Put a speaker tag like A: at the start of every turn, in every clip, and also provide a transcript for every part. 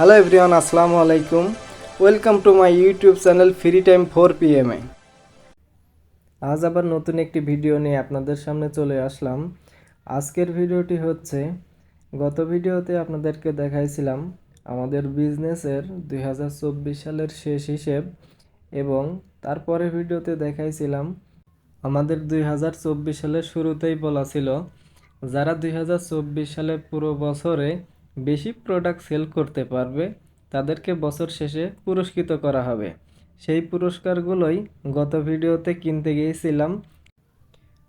A: Hello everyone আসসালামু আলাইকুম welcome to my YouTube channel free time for PMA আজ আবার নতুন একটি ভিডিও নিয়ে আপনাদের সামনে চলে আসলাম। আজকের ভিডিওটি হচ্ছে, গত ভিডিওতে আপনাদেরকে দেখাইছিলাম আমাদের বিজনেসের দুই হাজার চব্বিশ সালের শেষ হিসেব এবং তারপরে ভিডিওতে দেখাইছিলাম আমাদের দুই হাজার চব্বিশ সালের শুরুতেই বলা ছিল, যারা দুই সালের পুরো বছরে বেশি প্রোডাক্ট সেল করতে পারবে, তাদেরকে বছর শেষে পুরস্কৃত করা হবে। সেই পুরস্কারগুলোই গত ভিডিওতে কিনতে গিয়েছিলাম।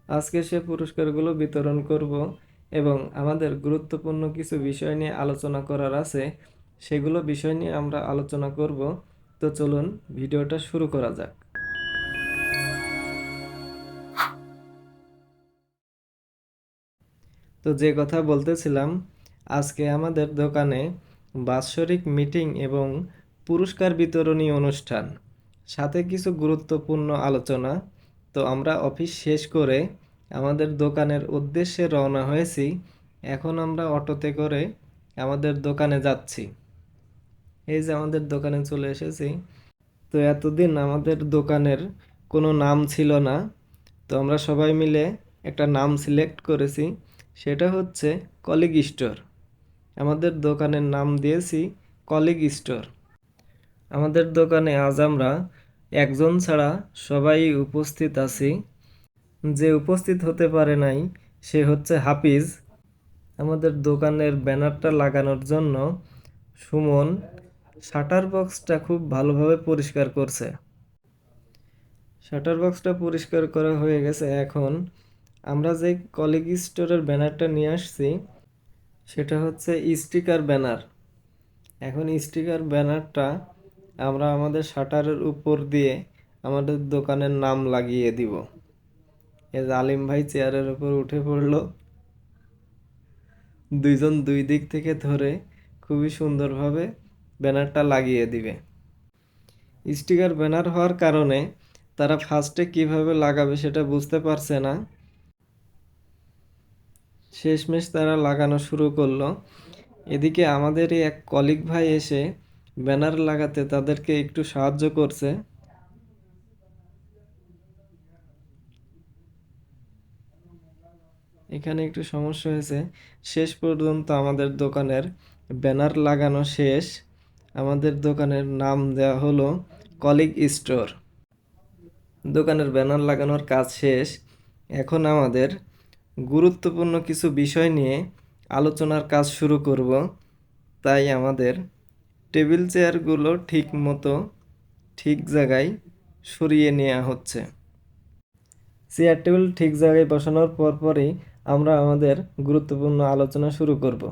A: আজকে সে পুরস্কারগুলো বিতরণ করব এবং আমাদের গুরুত্বপূর্ণ কিছু বিষয় নিয়ে আলোচনা করার আছে, সেগুলো বিষয় নিয়ে আমরা আলোচনা করব। তো চলুন, ভিডিওটা শুরু করা যাক। তো যে কথা বলতেছিলাম আজকে আমাদের দোকানে বাৎসরিক মিটিং এবং পুরস্কার বিতরণী অনুষ্ঠান। সাথে কিছু গুরুত্বপূর্ণ আলোচনা। তো আমরা অফিস শেষ করে আমাদের দোকানের উদ্দেশ্যে রওনা হয়েছি। এখন আমরা অটোতে করে আমাদের দোকানে যাচ্ছি। এই যে আমাদের দোকানে চলে এসেছি। তো এতদিন আমাদের দোকানের কোনো নাম ছিল না। তো আমরা সবাই মিলে একটা নাম সিলেক্ট করেছি। সেটা হচ্ছে কলিগ স্টোর। আমাদের দোকানের নাম দিয়েছি কলিগ স্টোর। আমাদের দোকানে আজ আমরা একজন ছাড়া সবাই উপস্থিত আছি। যে উপস্থিত হতে পারে নাই, সে হচ্ছে হাফিজ। আমাদের দোকানের ব্যানারটা লাগানোর জন্য সুমন শাটার বক্সটা খুব ভালোভাবে পরিষ্কার করছে। শাটার বক্সটা পরিষ্কার করা হয়ে গেছে। এখন আমরা যে কলিগ স্টোরের ব্যানারটা নিয়ে আসছি সেটা হচ্ছে স্টিকার ব্যানার। এখন স্টিকার ব্যানারটা আমরা আমাদের শাটারের উপর দিয়ে আমাদের দোকানের নাম লাগিয়ে দিব। এ আলিম ভাই চেয়ারের উপর উঠে পড়ল। দুইজন দুই দিক থেকে ধরে খুবই সুন্দরভাবে ব্যানারটা লাগিয়ে দিবে। স্টিকার ব্যানার হওয়ার কারণে তারা ফার্স্টে কীভাবে লাগাবে সেটা বুঝতে পারছে না। শেষমেশ তারা লাগানো শুরু করল। এদিকে আমাদেরই এক কলিগ ভাই এসে ব্যানার লাগাতে তাদেরকে একটু সাহায্য করছে। এখানে একটু সমস্যা হয়েছে। শেষ পর্যন্ত আমাদের দোকানের ব্যানার লাগানো শেষ। আমাদের দোকানের নাম দেওয়া হলো কলিগ স্টোর দোকানের ব্যানার লাগানোর কাজ শেষ। এখন আমাদের গুরুত্বপূর্ণ কিছু বিষয় নিয়ে আলোচনার কাজ শুরু করব। তাই আমাদের টেবিল চেয়ারগুলো ঠিক মতো ঠিক জায়গায় সরিয়ে নেওয়া হচ্ছে। চেয়ার টেবিল ঠিক জায়গায় বসানোর পরপরই আমরা আমাদের গুরুত্বপূর্ণ আলোচনা শুরু করব।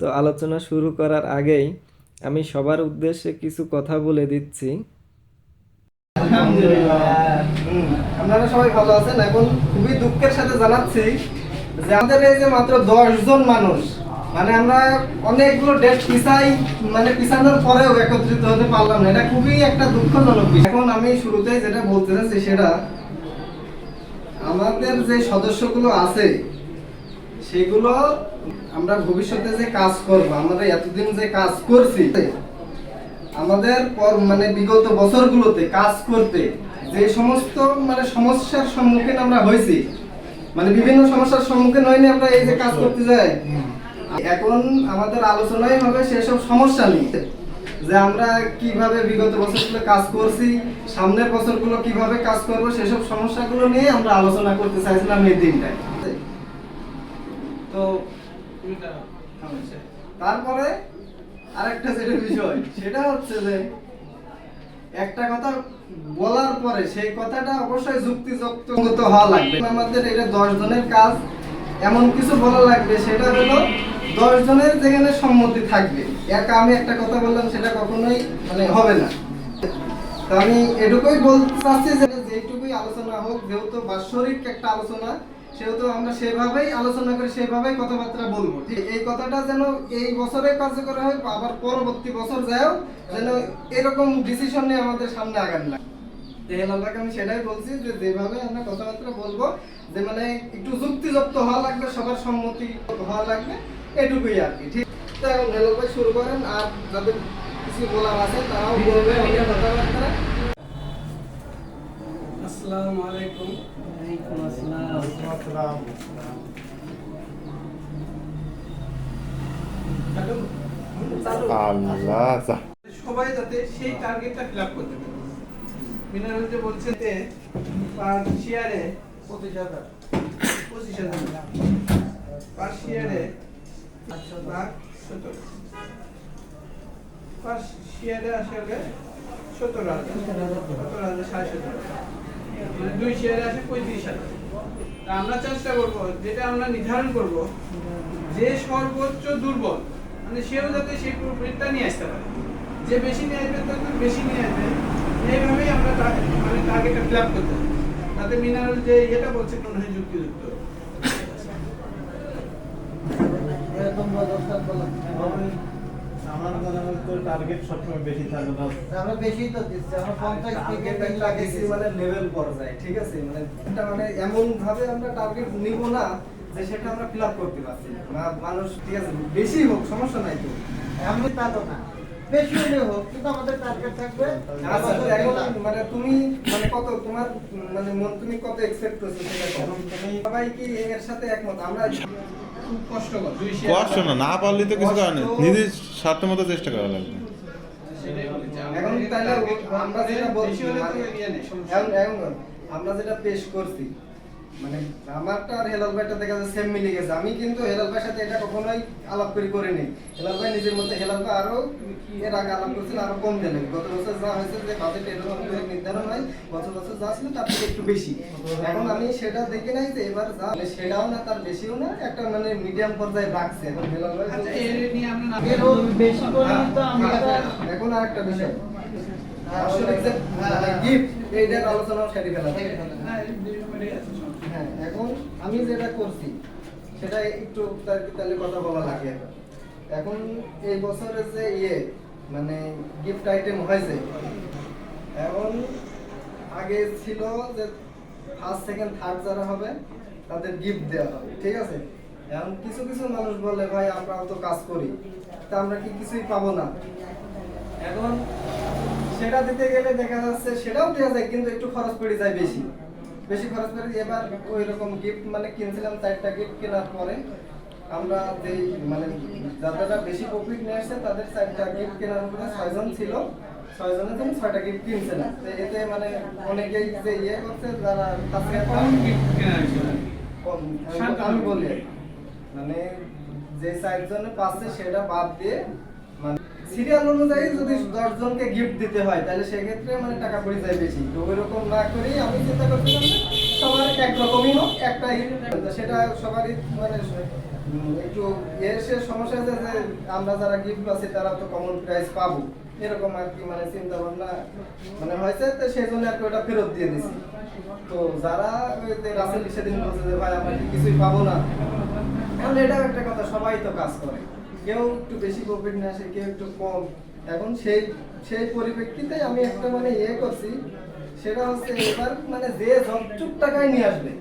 A: তো আলোচনা শুরু করার আগেই আমি সবার উদ্দেশ্যে কিছু কথা বলে দিচ্ছি।
B: আপনারা সবাই ভালো আছেন এখন খুবই দুঃখের সাথে জানাচ্ছি যে আমাদের এই যে মাত্র দশ জন মানুষ মানে আমরা অনেকগুলো ডেট পিছাই মানে পিছানোর পরেও একত্রিত হতে পারলাম না এটা খুবই একটা দুঃখজনক বিষয়। এখন আমি শুরুতেই যেটা বলতে চাচ্ছি সেটা, আমাদের যে সদস্যগুলো আছে, সেগুলো আমরা ভবিষ্যতে যে কাজ করব, আমরা এতদিন যে কাজ করছি, আমাদের পর মানে বিগত বছরগুলোতে কাজ করতে যে সমস্ত মানে সমস্যার সম্মুখীন আমরা হয়েছি মানে বিভিন্ন সমস্যার সম্মুখীন হয়নি আমরা এই যে কাজ করতে যাই। এখন আমাদের আলোচনাই হবে সেসব সমস্যা নিয়ে, যে আমরা কীভাবে বিগত বছরগুলো কাজ করছি, সামনের বছরগুলো কীভাবে কাজ করব, সেসব সমস্যাগুলো নিয়ে আমরা আলোচনা করতে চাইছিলাম এই দিনটায়। তো, তারপরে আরেকটা যেটা বিষয়, সেটা হচ্ছে যে একটা কথা বলার পরে সেই কথাটা অবশ্যই যুক্তিযুক্ত হওয়া লাগবে। আমাদের এটা দশ জনের কাজ, এমন কিছু বলা লাগবে, সেটা হলো দশ জনের যেখানে সম্মতি থাকবে। একা আমি একটা কথা বললাম, সেটা কখনোই মানে হবে না। তো আমি এটুকুই বলতে চাচ্ছি যে যেটুকুই আলোচনা হোক, যেহেতু বাৎসরিক একটা আলোচনা সেহেতু আমরা সেভাবেই আলোচনা করে সেভাবেই কথাবার্তা বলব। এই কথাটা যেন এই বছরে কার্যকর হয়, আবার পরবর্তী বছর যায়ও যেন এরকম ডিসিশন নিয়ে আমাদের সামনে আগান না। আল্লাহকে আমি সেটাই বলছি যে যেভাবে আমরা কথাবার্তা বলব, যে মানে একটু যুক্তিযুক্ত হওয়া লাগবে, সবার সম্মতি হওয়া লাগবে, এটুকুই আর কি। ঠিক, তো এখন ভাই শুরু করেন, আর যাদের কিছু বলার আছে তারাও বলবে কথাবার্তা।
C: আসসালামু আলাইকুম। আসসালাম
D: আল্লাহ।
C: সবাই যাতে সেই টার্গেটটা ফিল আপ করতে পারে। মিনারেল যে বলছে যে পার শেয়ারে পঁচিশ হাজার। পঁচিশ হাজার পার শেয়ারে লাখ সত্তর পার শেয়ারে আসলে সত্তর হাজার। সত্তর হাজার সাড়ে সত্তর মানে দুই শেয়ারে আসে পঁয়ত্রিশ হাজার। আমরা চেষ্টা করব যেটা আমরা নির্ধারণ করব যে সর্বোচ্চ দুর্বল মানে সেও যাতে সেই প্রফিটটা নিয়ে আসতে পারে। যে বেশি নিয়ে আসবে তত বেশি নিয়ে আসবে। এইভাবেই আমরা মানে টার্গেটটা ফিল আপ করতে হবে তাতে মিনারেল যে এটা বলছে মনে হয় যুক্তিযুক্ত।
B: এরকম
E: মনে হয় তো টার্গেট সবসময় বেশি থাকবে
B: আমরা বেশি তো দিচ্ছি আমরা পঞ্চাশ থেকে তিন লাখ মানে লেভেল পর্যায়ে ঠিক আছে? মানে এটা মানে এমন ভাবে আমরা টার্গেট নিব না যে সেটা আমরা ফিল আপ করতে পারছি না। মানুষ ঠিক আছে বেশি হোক সমস্যা নাই তো।
F: এমনি তা তো না। বেশি হলে হোক কিন্তু আমাদের টার্গেট থাকবে
B: আচ্ছা এখন মানে তুমি মানে কত তোমার মানে মন তুমি কত এক্সপেক্ট করছ সেটা সবাই কি এর সাথে একমত? আমরা
D: কষ্ট না না পারলে তো কিছু কারণে নিজের স্বার্থ মতো চেষ্টা করা লাগবে।
B: এখন তাহলে আমরা যেটা বলছি মানে এখন আমরা যেটা পেশ করছি মানে আমারটা আর হেলাল ভাইটা দেখা যাচ্ছে সেম মিলে গেছে। আমি কিন্তু হেলাল ভাইয়ের সাথে এটা কখনোই আলাপ করি করিনি। হেলাল ভাই নিজের মধ্যে হেলাল ভাই আরও এর আগে আলাপ করছিল আরও কম দেন গত বছর যা হয়েছে যে বাজেট এরকম করে নির্ধারণ হয় গত বছর যা ছিল তার থেকে একটু বেশি। এখন আমি সেটা দেখি নাই যে এবার যা সেটাও না তার বেশিও না একটা মানে মিডিয়াম পর্যায়ে রাখছে। এখন হেলাল ভাই
C: আচ্ছা আমরা
B: এখন আর একটা বিষয় আসলে যে মানে গিফট এইটার আলোচনা সেরে ফেলা। হ্যাঁ এখন আমি যেটা করছি সেটা একটু তাহলে কথা বলা লাগে। এখন এই বছরের যে ইয়ে মানে গিফট আইটেম হয়েছে এখন আগে ছিল যে ফার্স্ট সেকেন্ড থার্ড যারা হবে তাদের গিফট দেওয়া হবে ঠিক আছে? এখন কিছু কিছু মানুষ বলে ভাই আমরাও তো কাজ করি। তা আমরা কি কিছুই পাবো না? এখন সেটা দিতে গেলে দেখা যাচ্ছে সেটাও দেওয়া যায় কিন্তু একটু খরচ পড়ে যায় বেশি। বেশি খরচ পড়ে এবার ওই রকম গিফট মানে কিনছিলাম চারটা গিফট কেনার পরে আমরা যেই মানে যারা বেশি প্রফিট নিয়ে আসছে তাদের চারটা গিফট কেনার উপরে ছয়জন ছিল। ছয়জনের জন্য ছয়টা গিফট কিনছিলাম। তো এতে মানে অনেকেই যে ইয়ে করছে যারা কাছে আমি বলি মানে যে চারজনে পাচ্ছে সেটা বাদ দিয়ে সিরিয়াল অনুযায়ী যদি দশ জনকে গিফট দিতে হয় তাহলে সেক্ষেত্রে মানে টাকা পড়ে যায় বেশি। তো ওই রকম না করেই আমি চিন্তা করছিলাম সবার একরকমই হোক একটা gift, সেটা সবারই মানে একটু এর সে সমস্যা আছে যে আমরা যারা গিফট পাচ্ছি তারা তো কমন প্রাইস পাবো। এরকম আর কি মানে চিন্তা ভাবনা মানে হয়েছে তো সেই জন্য আর কি ওটা ফেরত দিয়ে দিছি। তো যারা রাসেল সেদিন বলছে যে ভাই আমরা কিছুই পাবো না। এখন এটাও একটা কথা সবাই তো কাজ করে। কেউ একটু বেশি প্রফিট নিয়ে আসে কেউ একটু কম। এখন সেই সেই পরিপ্রেক্ষিতে আমি একটা মানে ইয়ে করছি সেটা হচ্ছে এবার মানে যে যতটুক টাকায় নিয়ে আসবে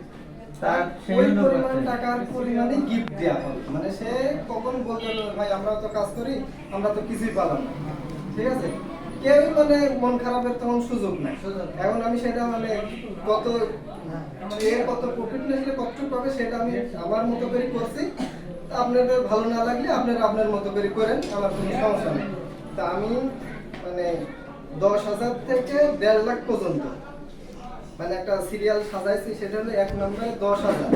B: তার ওই পরিমাণ টাকার পরিমাণে গিফট দেওয়া হবে। মানে সে কখন বলতে ভাই আমরাও তো কাজ করি আমরা তো কিছুই পেলাম না। ঠিক আছে? কেউ মানে মন খারাপের তখন সুযোগ নাই। এখন আমি সেটা মানে কত এ কত প্রফিট নিয়ে কতটুকু পাবে সেটা আমি আমার মতো করে করছি। আপনাদের ভালো না লাগলে আপনারা আপনার মতো করে করেন আমার কোনো সমস্যা নেই। তা আমি মানে দশ হাজার থেকে দেড় লাখ পর্যন্ত। মানে একটা সিরিয়াল সাজাইছি, সেটা হলো এক নম্বরে দশ হাজার।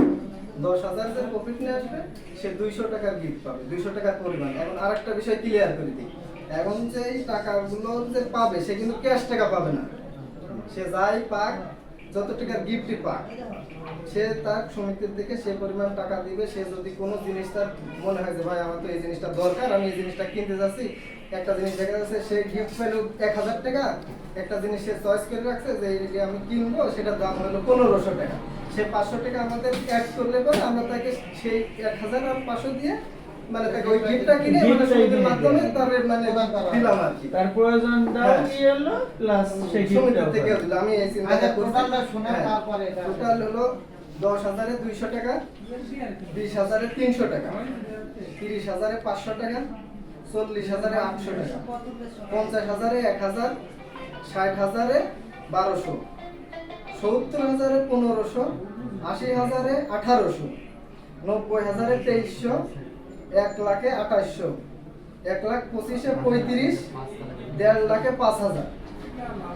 B: দশ হাজার যে প্রফিট নিয়ে আসবে, সে দুইশো টাকার গিফট পাবে, দুইশো টাকার পরিমাণ। এখন আরেকটা বিষয় ক্লিয়ার করে দিই। এখন যে টাকাগুলো যে পাবে, সে কিন্তু ক্যাশ টাকা পাবে না। সে যাই পাক যত টাকার গিফটই পাক, সে তার সমিতির থেকে সে পরিমাণ টাকা দিবে, সে যদি কোনো জিনিস তার মনে হয় যে, ভাই, আমার তো এই জিনিসটা দরকার, আমি এই জিনিসটা কিনতে যাচ্ছি। একটা জিনিস দেখা যাচ্ছে, সে গিফট পেল এক হাজার টাকা, একটা জিনিস সে চয়েস করে রাখছে যে এইটা আমি কিনবো, সেটার দাম হলো পনেরোশো টাকা। সে পাঁচশো টাকা আমাদের অ্যাড করলে পরে আমরা তাকে সেই এক হাজার আর পাঁচশো দিয়ে মানে ওই গিফটটা কিনে মানে মাধ্যমে তার মানে দিলাম আর কি।
F: তার প্রয়োজনটাও
B: হ্যাঁ।
F: নিয়ে এলো? প্লাস সেই
B: সমিতির থেকে দিল আমি এই
F: আচ্ছা, টোটালটা শুনে তারপরে এটা
B: টোটাল হলো দশ হাজারে দুইশো টাকা বিশ হাজারে তিনশো টাকা তিরিশ হাজারে পাঁচশো টাকা চল্লিশ হাজারে আটশো টাকা পঞ্চাশ হাজারে এক হাজার ষাট হাজারে বারোশো সত্তর হাজারে পনেরোশো আশি হাজারে আঠারোশো নব্বই হাজারে তেইশশো এক লাখে আঠাশশো এক লাখ পঁচিশে পঁয়ত্রিশ দেড় লাখে পাঁচ হাজার।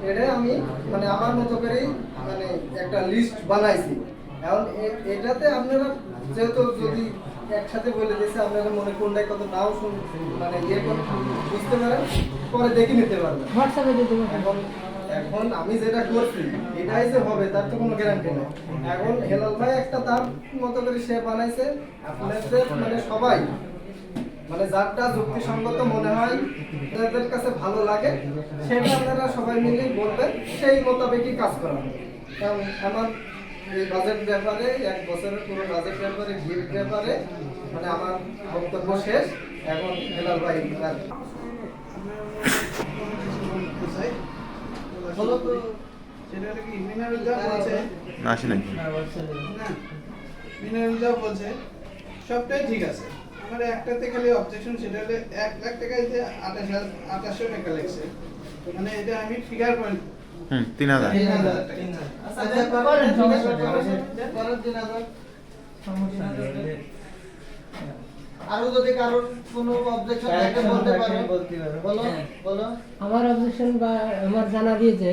B: এটা আমি মানে আমার মতো করেই মানে একটা লিস্ট বানাইছি। এখন এটাতে আপনারা যেহেতু যদি একসাথে বলে দিয়েছে আপনারা মনে কোনটাই কত নাও শুন মানে ইয়ে করে বুঝতে পারেন পরে দেখে নিতে পারবেন। এখন এখন আমি যেটা করছি এটাই যে হবে তার তো কোনো গ্যারান্টি নেই। এখন হেলাল ভাই একটা তার মতো করে সে বানাইছে আপনাদের মানে সবাই মানে যারটা যুক্তিসঙ্গত মনে হয় আপনাদের কাছে ভালো লাগে সেটা আপনারা সবাই মিলে বলবেন সেই মোতাবেকই কাজ করা হবে। কারণ আমার এই বাজেট ব্যাপারে এক বছরের পুরো বাজেট ব্যাপারে গিফট ব্যাপারে মানে আমার বক্তব্য শেষ এখন
C: মিনারুল মিনারুল যা বলছে সবটাই ঠিক আছে। আমার একটাতে খালি অবজেকশন সেটা হলে এক লাখ টাকায় যে আঠাশ হাজার আঠাশশো টাকা লেগছে। মানে এটা আমি ফিগার পয়েন্ট
D: হুম তিন হাজার।
F: আরও যদি কারোর কোনো অবজেকশন থাকে বলতে পারো। বলো বলো।
G: আমার অবজেকশন বা আমার জানা দিয়ে যে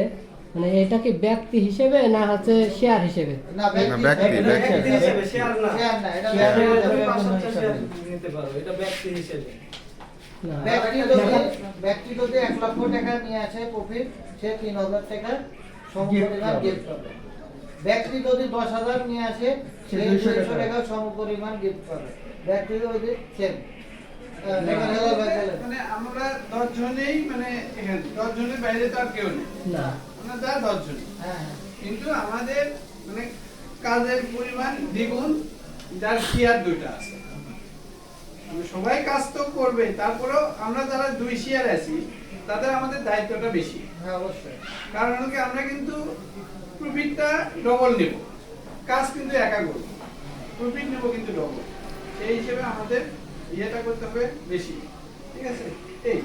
G: মানে এটা কি ব্যক্তি হিসেবে না হচ্ছে শেয়ার হিসেবে?
F: না
D: ব্যক্তি, ব্যক্তি।
B: হিসেবে, share না।
F: শেয়ার না এটা
A: নিতে পারো, এটা ব্যক্তি হিসেবে।
F: ব্যক্তি যদি ব্যক্তি যদি এক লক্ষ টাকা নিয়ে আসে প্রফিট সে তিন হাজার টাকা সমপরিমাণ গিফট পাবে। ব্যক্তি যদি দশ হাজার নিয়ে আসে সে দুইশো টাকা। সমপরিমাণ গিফট পাবে। ব্যক্তি যদি সেম।
C: মানে আমরা দশ জনেই মানে দশ জনের বাইরে তো আর কেউ নেই।
G: না।
C: আমরা যা দশ জন।
F: হ্যাঁ
C: কিন্তু আমাদের মানে কাজের পরিমাণ দ্বিগুণ যার শেয়ার দুইটা আছে। মানে সবাই কাজ তো করবে তারপরেও আমরা যারা দুই শেয়ার আছি তাদের আমাদের দায়িত্বটা বেশি।
F: হ্যাঁ অবশ্যই।
C: কারণ কি আমরা কিন্তু প্রফিটটা ডবল নেব। কাজ কিন্তু একা করব। প্রফিট নেব কিন্তু ডবল সেই হিসেবে আমাদের ইয়েটা করতে হবে বেশি। ঠিক আছে? এই,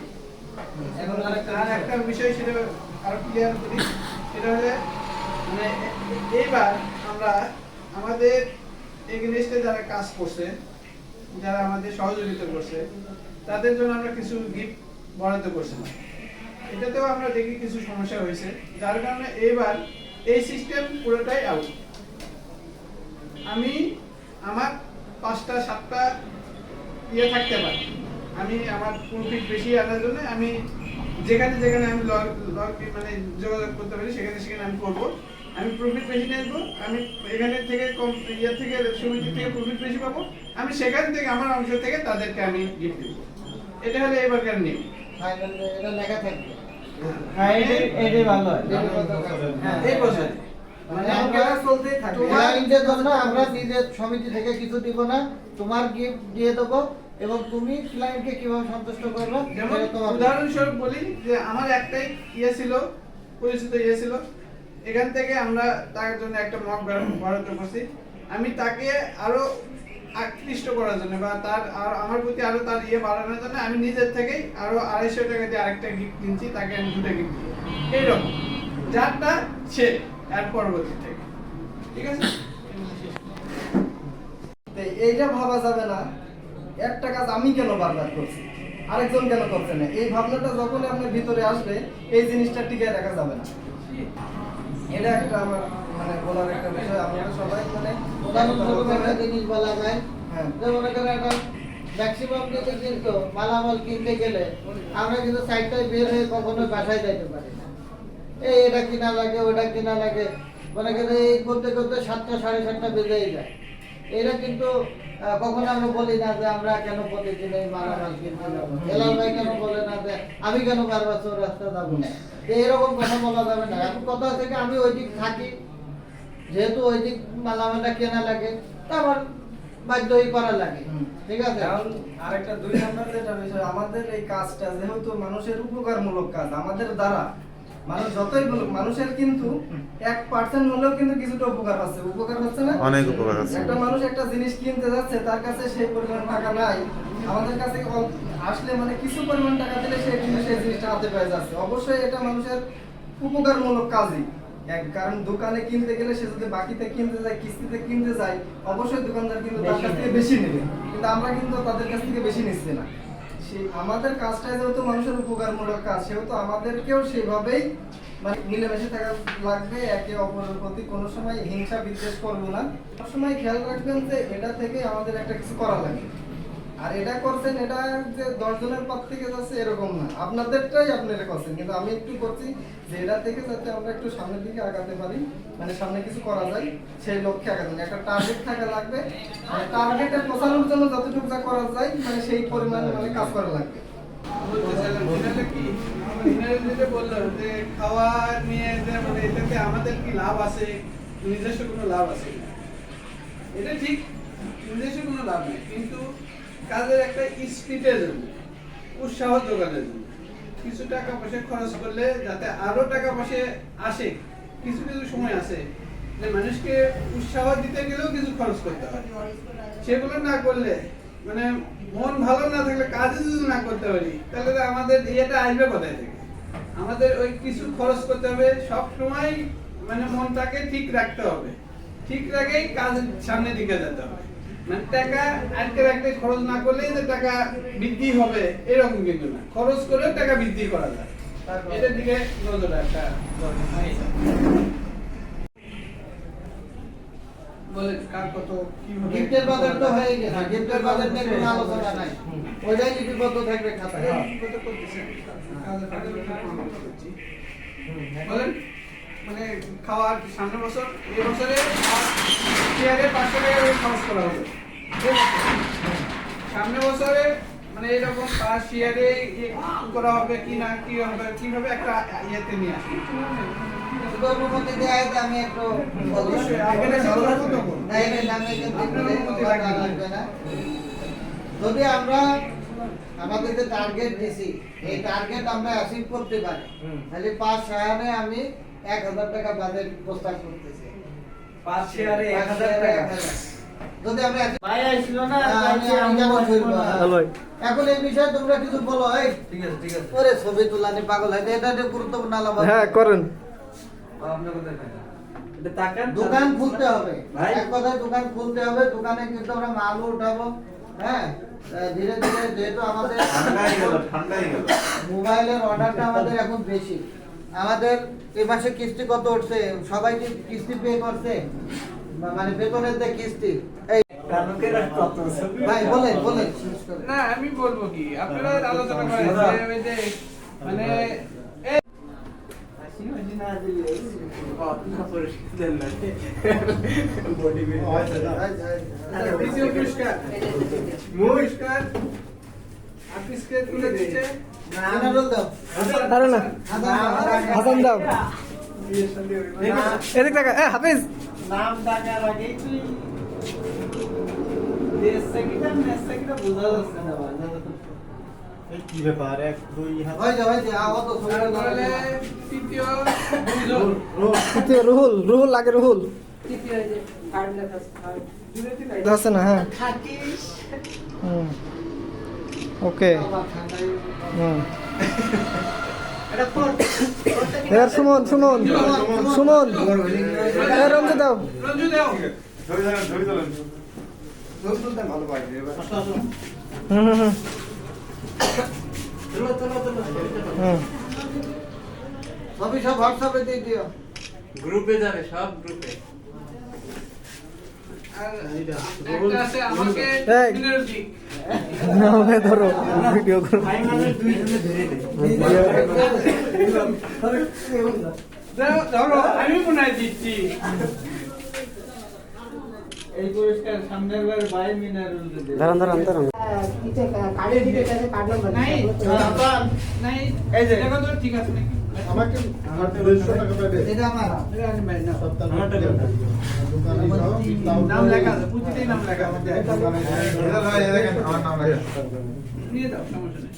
B: এখন
C: আর একটা বিষয় সেটা আরও ক্লিয়ার করি। সেটা হলে মানে এইবার আমরা আমাদের এগেনস্টে যারা কাজ করছে, যারা আমাদের সহযোগিতা করছে, তাদের জন্য আমরা কিছু গিফট বরাদ্দ করছিলাম এটাতেও আমরা দেখি কিছু সমস্যা হয়েছে। যার কারণে এবার এই সিস্টেম পুরোটাই আউট আমি আমার পাঁচটা, সাতটা ইয়ে থাকতে পারি। আমি আমার প্রফিট বেশি আনার জন্য আমি যেখানে যেখানে আমি লগ লগ মানে যোগাযোগ করতে পারি সেখানে সেখানে আমি করব। আমি প্রফিট বেশি নেব আমি এখানে থেকে কম ইয়ে থেকে সমিতি থেকে প্রফিট বেশি পাবো আমি সেখান থেকে আমার অংশ থেকে তাদেরকে আমি গিফট দেবো। এটা হলে এবারকার নিয়ম।
F: ফাইনাল এটা লেখা থাকবে।
A: হ্যাঁ, এটাই- ভালো হয়।
B: হ্যাঁ,
C: এই বছর।
B: মানে আমরা
F: তোমার আমরা নিজের সমিতি থেকে কিছু দিব না। তোমার গিফট দিয়ে দেবো এবং তুমি ক্লায়েন্টকে কীভাবে সন্তুষ্ট করবে
C: উদাহরণস্বরূপ বলি যে আমার একটাই ইয়ে ছিল পরিচিত ইয়ে ছিল। এখান থেকে আমরা তার জন্য একটা মগ বরাদ্দ করছি। আমি তাকে আরও আকৃষ্ট করার জন্য বা তার আর আমার প্রতি আরও তার ইয়ে বাড়ানোর জন্য আমি নিজের থেকেই আরও আড়াইশো টাকা দিয়ে আরেকটা গিফট কিনছি তাকে আমি দুটো গিফট দিই এইরকম। যারটা সে এর পরবর্তী থেকে। ঠিক আছে?
B: এইটা ভাবা যাবে না একটা কাজ আমি কেন বারবার করছি? আরেকজন কেন করছে না? এই ভাবনাটা যখন আপনার ভিতরে আসবে এই জিনিসটা টিকে রাখা যাবে না। এটা একটা আমার মানে বলার একটা বিষয়। আপনারা সবাই মানে
F: জিনিস বলা যায়
B: হ্যাঁ।
F: মনে একটা ম্যাক্সিমাম কিন্তু কিন্তু মালামাল কিনতে গেলে আমরা কিন্তু সাইডটায় বের হয়ে কখনো বাসায় যাইতে পারি এই এটা কিনা লাগে ওটা কিনা লাগে। মনে করেন এই করতে করতে সাতটা সাড়ে সাতটা বেজেই যায়। এটা কিন্তু কখনো আমরা বলি না যে আমরা কেন প্রতিদিন এই মালামাল কিনতে যাব। হেলাল ভাই কেন বলে না যে আমি কেন বারবার চোর রাস্তা যাব না এরকম কথা বলা যাবে না। এখন কথা হচ্ছে কি আমি ওই দিক থাকি। যেহেতু ওই দিক মালামালটা কেনা লাগে তা আমার বাধ্যই করা লাগে। ঠিক আছে?
B: আরেকটা দুই নাম্বার যেটা বিষয় আমাদের এই কাজটা যেহেতু মানুষের উপকারমূলক কাজ আমাদের দ্বারা মানুষ যতই বলুক মানুষের কিন্তু এক পার্সেন্ট হলেও কিন্তু কিছুটা উপকার হচ্ছে। উপকার হচ্ছে না?
D: অনেক উপকার হচ্ছে।
B: একটা মানুষ একটা জিনিস কিনতে যাচ্ছে তার কাছে সেই পরিমাণ টাকা নাই। আমাদের কাছে আসলে মানে কিছু পরিমাণ টাকা দিলে সে কিন্তু সেই জিনিসটা হাতে পেয়ে যাচ্ছে। অবশ্যই এটা মানুষের উপকারমূলক কাজই। এক কারণ দোকানে কিনতে গেলে সে যদি বাকিতে কিনতে যায় কিস্তিতে কিনতে যায় অবশ্যই দোকানদার কিন্তু তার কাছ থেকে বেশি নেবে। কিন্তু আমরা কিন্তু তাদের কাছ থেকে বেশি নিচ্ছি না। আমাদের কাজটা যেহেতু মানুষের উপকারমূলক কাজ, সেহেতু আমাদেরকেও সেভাবেই মানে মিলেমিশে থাকা লাগবে, একে অপরের প্রতি কোনো সময় হিংসা বিদ্বেষ করব না। সবসময় খেয়াল রাখবেন যে এটা থেকে আমাদের একটা কিছু করা লাগে। আর এটা করছেন, এটা যে দশ জনের পর থেকে যাচ্ছে এরকম না। আপনাদেরটাই আপনারা করছেন, কিন্তু আমি একটু করছি যে এটা থেকে যাতে আমরা একটু সামনের দিকে আগাতে পারি মানে সামনে কিছু করা যায়, সেই লক্ষ্যে আগাতে। একটা টার্গেট থাকা লাগবে মানে টার্গেটে পৌঁছানোর জন্য যতটুকু যা করা যায় মানে সেই পরিমাণে মানে কাজ করা লাগবে।
C: খাওয়া নিয়ে মানে এটাতে আমাদের কি লাভ আছে নিজস্ব কোনো লাভ আছে। এটা ঠিক, নিজস্ব কোনো লাভ নেই, কিন্তু কাজের একটা স্পিডের জন্য, উৎসাহ যোগানোর জন্য। কিছু টাকা পয়সা খরচ করলে যাতে আরও টাকা পয়সা আসে, কিছু কিছু সময় আসে, যে মানুষকে উৎসাহ দিতে গেলেও কিছু খরচ করতে হয়। সেগুলো না করলে মানে মন ভালো না থাকলে, কাজে যদি না করতে পারি, তাহলে আমাদের ইয়েটা আসবে কোথায় থেকে? আমাদের ওই কিছু খরচ করতে হবে, সব সময় মানে মনটাকে ঠিক রাখতে হবে। ঠিক রাখেই কাজ সামনের দিকে যেতে হবে। মানে টাকা রাখতে খরচ না করলেই যে টাকা বৃদ্ধি হবে এরকম কিন্তু না। খরচ করে টাকা বৃদ্ধি করা যায়। এটার দিকে নজর রাখা বলে কার কত কীভাবে
F: গিফটের বাজার তো হয়ে গেছে। গিফটের বাজার নিয়ে কোনো আলোচনা নাই। ওইটাই লিপিবদ্ধ থাকবে খাতায়
C: কত করতেছেন? কাজের ফাঁকে ফাঁকে আমরা করছি। বলেন মানে খাওয়ার সামনে বছর এই বছরে চেয়ারে পাঁচশো টাকা খরচ করা হবে। সামনে বছরে মানে এরকম পাঁচ শেয়ারে করা হবে কি না কি হবে কীভাবে একটা ইয়েতে নিয়ে আসবে?
F: আমি একটু। যদি আমরা আমাদের যে টার্গেট দিছি এই টার্গেট আমরা অ্যাচিভ করতে পারি তাহলে পাঁচ শহরে আমি এক হাজার টাকা বাজেট প্রস্তাব করতেছি।
B: পাঁচ শেয়ারে এক হাজার টাকা।
F: যদি আমরা
G: ভাই আসছিল না
F: হ্যাঁ, এখন এই বিষয়ে তোমরা কিছু বলো এই।
B: ঠিক আছে ঠিক আছে।
F: ওরে ছবি তোলানি পাগল হয় এটা গুরুত্বপূর্ণ আলাপ
A: হ্যাঁ করেন।
F: দোকান খুলতে হবে।
B: ভাই।
F: এক কথায় দোকান খুলতে হবে। দোকানে কিন্তু আমরা উঠাবো। হ্যাঁ? ধীরে ধীরে যেহেতু আমাদের মোবাইলের অর্ডারটা আমাদের এখন বেশি। আমাদের এই মাসে কিস্তি কত উঠছে? সবাই কি কিস্তি পে করছে? মানে বেতনের যে কিস্তি? ভাই বলেন বলেন।
C: না আমি বলব কি আপনারা আলোচনা করেন মানে
F: হাসান দাও।
A: এদিক টাকা হাফিজ।
E: নাম ডাকার আগেই তুই দেশ সেকিটা মেস সেকিটা বোঝা যাচ্ছে না ভাই এই কি ব্যাপার এক দুই
C: তৃতীয়
A: রুহুল রুহুল লাগে রুহুল
G: আছে,
A: না হ্যাঁ হুম ওকে হুম এর সুমন সুমন সুমন এ রঞ্জিত দাও
C: রঞ্জু দেও
D: ছবি
F: সব হোয়াটসঅ্যাপে দিয়ে দিও।
H: গ্রুপে যাবে সব গ্রুপে।
A: ধরো ভিডিও করো।
C: ধরো আমি মনে দিচ্ছি। ঠিক আছে নাকি?
E: আমাকে আমার 200 টাকা পাবে
F: এটা আমার
C: রানি ভাই নাও।
E: আমার টাকা। দোকানে যাও
C: নাম লেখা আছে প্রতিটাই নাম লেখা আছে।
D: আমার নাম লাগে
C: নিয়ে দাও সমস্যা নেই।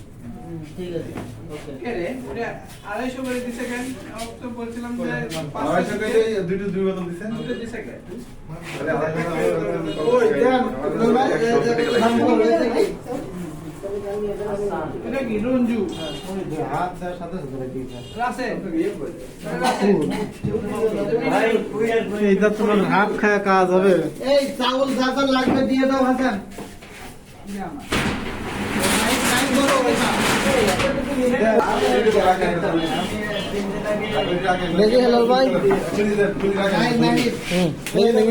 F: ঠিক আছে ওকে।
C: কে রে? ওটা আড়াইশো করে দিছে কেন? আমি তো বলছিলাম যে
D: আড়াইশো
C: পাঁচশো
D: করে দুটো দুই বোতল দিছেন
C: দুটো দিছে কেন
D: তাহলে আড়াইশো
E: ওই দেন
F: নাম বলো, হয়েছে কি?
C: এটা কি রঞ্জু?
E: হাত দেওয়ার সাথে সাথে ধরে দিয়েছে
C: রাসে
E: এইটা তোমার হাফ খায় কাজ হবে।
F: এই চাউল চাচা লাগবে দিয়ে দাও হাসান। নাই বড় বেটা দেখি হ্যালো ভাই নাই নাই